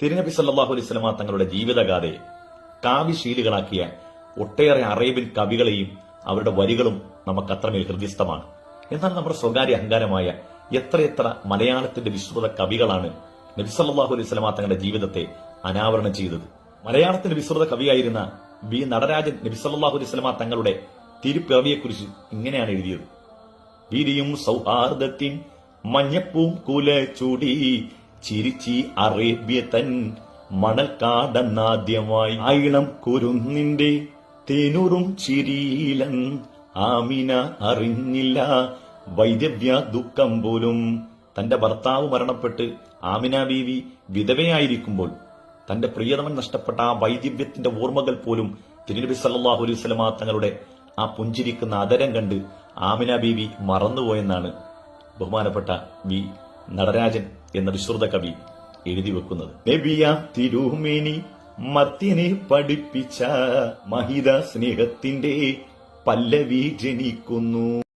തിരുനബി സല്ലാഹു അലൈഹി സ്വലമ തങ്ങളുടെ ജീവിതഗാഥയെ കാവ്യശീലികളാക്കിയ ഒട്ടേറെ അറേബ്യൻ കവികളെയും അവരുടെ വരികളും നമുക്ക് അത്രമേൽ ഹൃദ്യസ്ഥമാണ്. എന്നാൽ നമ്മുടെ സ്വകാര്യ അഹങ്കാരമായ എത്രയെത്ര മലയാളത്തിന്റെ വിശ്രുത കവികളാണ് നബി സല്ലാഹു അലൈഹി സ്വലമ തങ്ങളുടെ ജീവിതത്തെ അനാവരണം ചെയ്തത്. മലയാളത്തിന്റെ വിശ്രുത കവിയായിരുന്ന വി നടരാജൻ നബി സല്ലാഹു അലൈഹി സ്വലമ തങ്ങളുടെ തിരുപ്പിറവിയെക്കുറിച്ച് ഇങ്ങനെയാണ് എഴുതിയത്. വീരിയും സൗഹാർദ്ദത്തിൻ മഞ്ഞപ്പൂം കുല ചൂടി ചിരിച്ചി അറേബ്യ തൻ മണൽക്കാടന്നാദ്യമായി ആയിളം കുരുന്നിന്റെ തേനൂറും ചിരിയിലൻ ആമിന അറിഞ്ഞില്ല. വൈദ്യവ്യ ദുഃഖം പോലും തന്റെ ഭർത്താവ് മരണപ്പെട്ട് ആമിന ബീവി വിധവയായിരിക്കുമ്പോൾ തന്റെ പ്രിയതമൻ നഷ്ടപ്പെട്ട ആ വൈദ്യവ്യത്തിന്റെ ഓർമ്മകൾ പോലും തിരുനബി സല്ലാഹു അലൈഹി സ്വലമ തങ്ങളുടെ ആ പുഞ്ചിരിക്കുന്ന അതരം കണ്ട് ആമിന ബീവി മറന്നുപോയെന്നാണ് ബഹുമാനപ്പെട്ട വി നടരാജൻ എന്ന വിശ്രുത കവി എഴുതി വെക്കുന്നത്. തിരുമേനി മത്യനെ പഠിപ്പിച്ച മഹിത സ്നേഹത്തിന്റെ പല്ലവി ജനിക്കുന്നു.